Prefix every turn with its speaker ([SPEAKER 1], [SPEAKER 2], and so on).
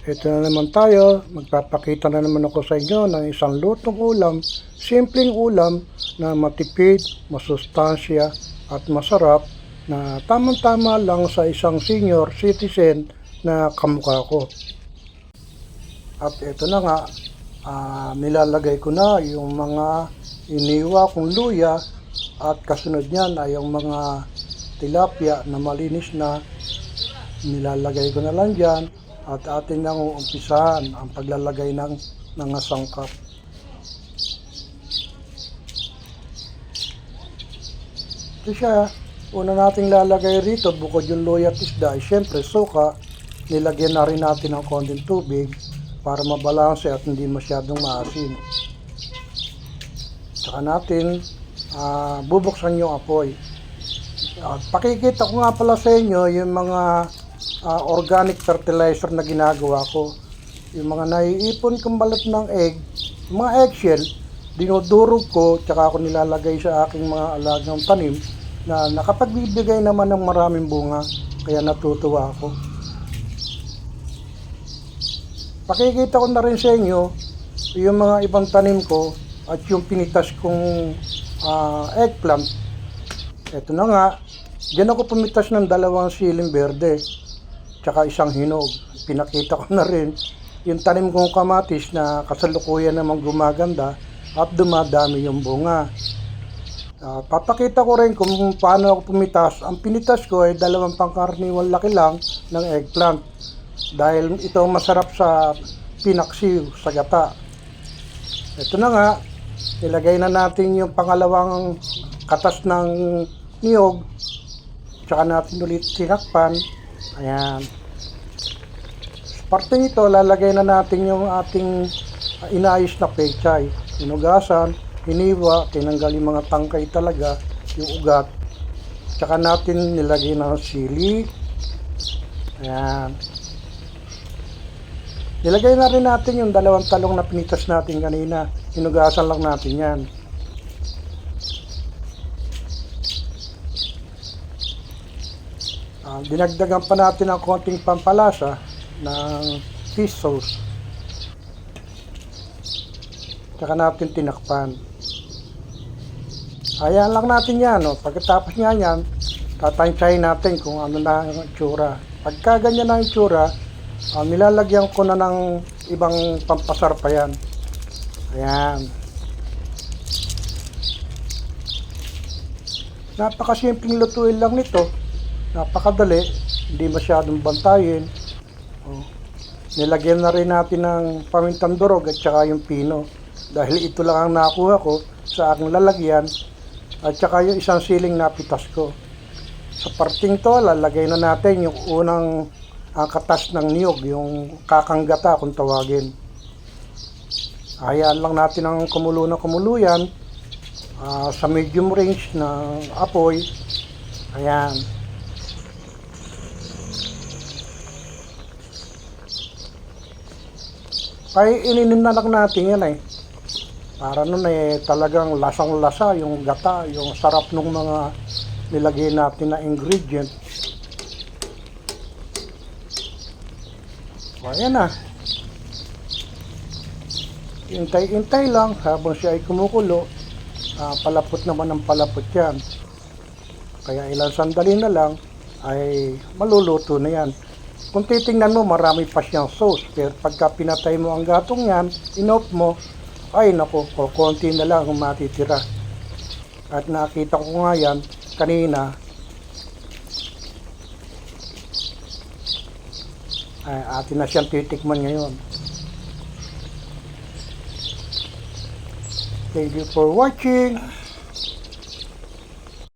[SPEAKER 1] Ito na naman tayo, magpapakita na naman ako sa inyo ng isang lutong ulam, simpleng ulam na matipid, masustansya at masarap na tamang-tama lang sa isang senior citizen na kamukha ko. At ito na nga, ah, nilalagay ko na yung mga iniwa kong luya at kasunod niyan ay yung mga tilapia na malinis na. Nilalagay ko na lang dyan at atin nang uumpisahan ang paglalagay ng mga sangkap. Ito siya, una nating lalagay rito bukod yung luya at isda ay syempre suka, nilagyan na rin natin ng konting tubig para mabalanse at hindi masyadong maasin. Tsaka natin ah, bubuksan yung apoy. At pakikita ko nga pala sa inyo yung mga ah, organic fertilizer na ginagawa ko. Yung mga naiipon kong balat ng egg, mga eggshell, dinudurog ko, tsaka ako nilalagay sa aking mga alagang tanim na nakapagbibigay naman ng maraming bunga, kaya natutuwa ako. Pakikita ko na rin sa inyo yung mga ibang tanim ko at yung pinitas kong ah, eggplant. Ito na nga, Diyan ako pumitas ng dalawang siling berde, tsaka isang hinog. Pinakita ko na rin yung tanim kong kamatis na kasalukuyan namang gumaganda at dumadami yung bunga. Ah, papakita ko rin kung paano ako pumitas. Ang pinitas ko ay dalawang pangkarniwang laki lang ng eggplant. Dahil ito masarap sa pinaksiw, sa gata. Ito na nga, ilagay na natin yung pangalawang katas ng niyog Tsaka natin ulit sinakpan. Ayan. Parte nito, lalagay na natin yung ating inayos na pechay. Hinugasan, hiniwa, tinanggal yung mga tangkay talaga, yung ugat. Tsaka natin nilagay ng sili. Ayan. Nilagay na rin natin yung dalawang talong na pinitas natin kanina. Hinugasan lang natin yan. Ah, dinagdagan pa natin ng konting pampalasa ng fish sauce. Tsaka natin tinakpan. Hayaan lang natin yan. No? Pagkatapos niya yan, tatansyahin natin kung ano na ang itsura. Pagka ganyan na ang itsura, ah, nilalagyan ko na ng ibang pampasar pa yan. Ayan. Napakasimpleng lutuin lang nito napakadali, hindi masyadong bantayin. Oh. Nilagyan na rin natin ng pamintang durog at saka yung pino. Dahil ito lang ang nakuha ko sa aking lalagyan at saka yung isang siling napitas ko. Sa parting to, lalagay na natin yung unang ang katas ng niyog, yung kakanggata kung tawagin. Hayaan lang natin ang kumulo na kumulo yan ah, sa medium range na apoy. Ayan. Kaya ininim na lang natin yan eh. Para nun eh talagang lasang-lasa yung gata, yung sarap ng mga nilagay natin na ingredient. Ayan na. Intay-intay lang habang siya ay kumukulo. Ah, palapot naman ng palapot yan. Kaya ilang sandali na lang ay maluluto na yan. Kung titingnan mo, marami pa siyang sauce. Pero pagka pinatay mo ang gatong yan, inop mo, ay nako, konti na lang ang matitira. At nakita ko nga yan kanina. Ay, atin na siyang titikman ngayon. Thank you for watching.